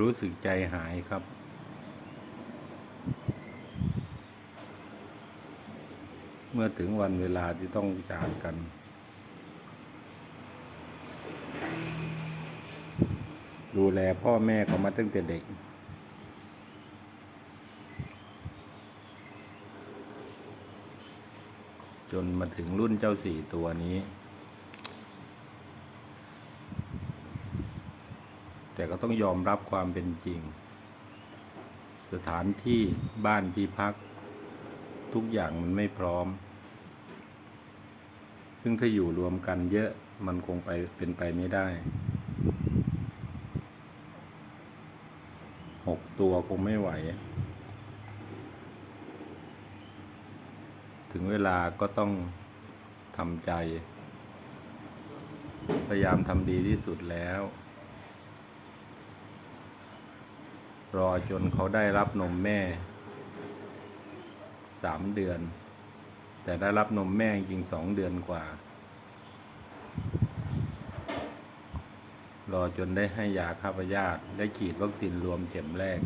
รู้สึกใจหายครับ เมื่อถึงวันเวลาที่ต้องจากกัน ดูแลพ่อแม่เขามาตั้งแต่เด็ก จนมาถึงรุ่นเจ้าสี่ตัวนี้ แต่ก็ต้องยอมรับความเป็นจริง สถานที่บ้านที่พัก ทุกอย่างมันไม่พร้อม ซึ่งถ้าอยู่รวมกันเยอะมันคงไปเป็นไปไม่ได้หกตัวคงไม่ไหว ถึงเวลาก็ต้องทำใจ พยายามทำดีที่สุดแล้ว รอจนเขาได้รับนมแม่สามเดือน แต่ได้รับนมแม่จริงสองเดือนกว่า รอจนได้ให้ยาฆ่าพยาธิได้ฉีดวัคซีนรวมเข็มแรก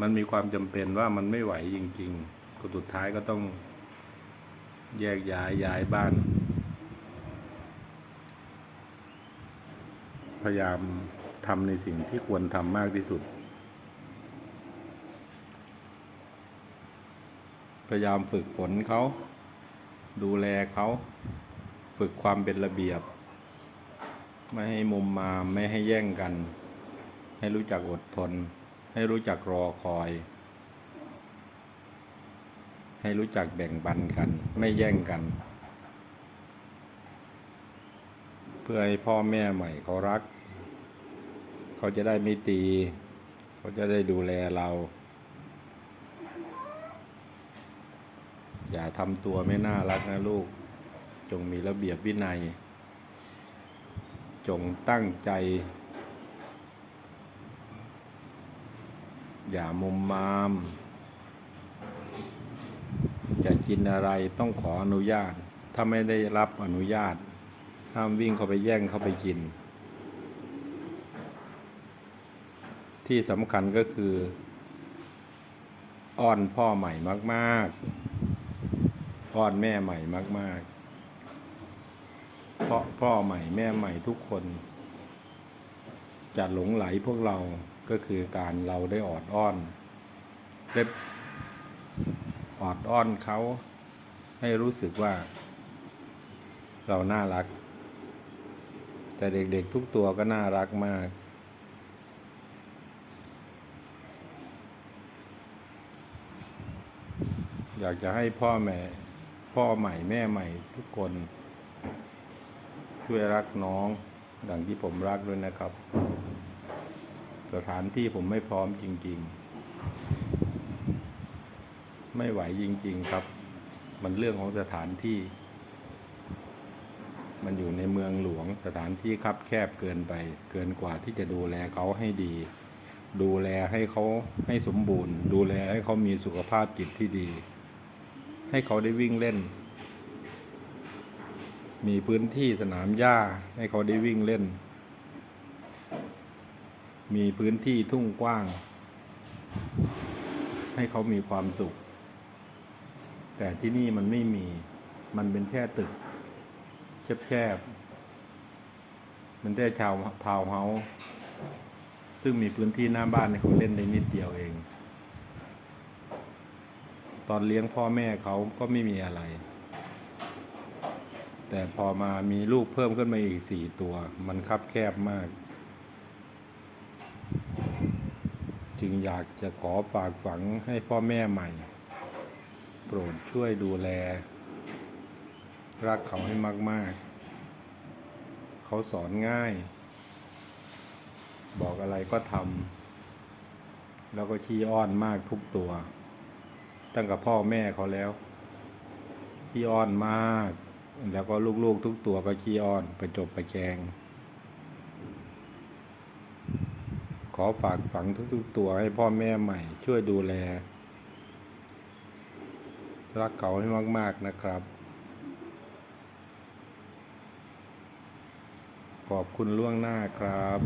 มันมีความจำเป็นว่ามันไม่ไหวจริงๆก็สุดท้ายก็ต้องแยกย้ายย้ายบ้าน พยายาม ทำในสิ่งที่ควรทำมากที่สุด พยายามฝึกฝนเขา ดูแลเขา ฝึกความเป็นระเบียบ ไม่ให้มุมมาไม่ให้แย่งกัน ให้รู้จักอดทน ให้รู้จักรอคอย ให้รู้จักแบ่งปันกัน ไม่แย่งกันเพื่อให้พ่อแม่ใหม่เขารัก เขาจะได้ไม่ตี เขาจะได้ดูแลเรา อย่าทำตัวไม่น่ารักนะลูก จงมีระเบียบวินัย จงตั้งใจ อย่ามุมมาม จะกินอะไรต้องขออนุญาต ถ้าไม่ได้รับอนุญาต ห้ามวิ่งเข้าไปแย่งเข้าไปกิน ที่สำคัญก็คือ อ้อนพ่อใหม่มาก ๆ อ้อนแม่ใหม่มาก ๆ เพราะพ่อใหม่แม่ใหม่ทุกคน จะหลงไหลพวกเราก็คือการเราได้ออดอ้อนได้ออดอ้อนเขาให้รู้สึกว่า เราน่ารัก แต่เด็กๆทุกตัวก็น่ารักมาก อยากจะให้พ่อแม่ พ่อใหม่แม่ใหม่ทุกคน ช่วยรักน้อง ดังที่ผมรักด้วยนะครับ สถานที่ผมไม่พร้อมจริง ๆ ไม่ไหวจริง ๆ ครับ มันเรื่องของสถานที่ มันอยู่ในเมืองหลวงสถานที่คับแคบเกินไป เกินกว่าที่จะดูแลเขาให้ดีดูแลให้เขาให้สมบูรณ์ ดูแลให้เขามีสุขภาพจิตที่ดี ให้เขาได้วิ่งเล่น มีพื้นที่สนามหญ้าให้เขาได้วิ่งเล่น มีพื้นที่ทุ่งกว้าง ให้เขามีความสุข แต่ที่นี่มันไม่มี มันเป็นแค่ตึกแคบๆมันได้ชาวทาวเฮาซึ่งมีพื้นที่หน้าบ้านให้เขาเล่นได้นิดเดียวเอง ตอนเลี้ยงพ่อแม่เขาก็ไม่มีอะไร แต่พอมามีลูกเพิ่มขึ้นมาอีกสี่ตัว มันคับแคบมาก จึงอยากจะขอฝากฝังให้พ่อแม่ใหม่ โปรดช่วยดูแล รักเขาให้มาก ๆ เขาสอนง่าย บอกอะไรก็ทำแล้วก็ขี้อ้อนมากทุกตัว ตั้งกับพ่อแม่เขาแล้วขี้อ้อนมาก แล้วก็ลูกๆทุกตัวก็ขี้อ้อนประจบประแจง ขอฝากฝังทุกๆตัวให้พ่อแม่ใหม่ ช่วยดูแล รักเขาให้มากๆนะครับ ขอบคุณล่วงหน้าครับ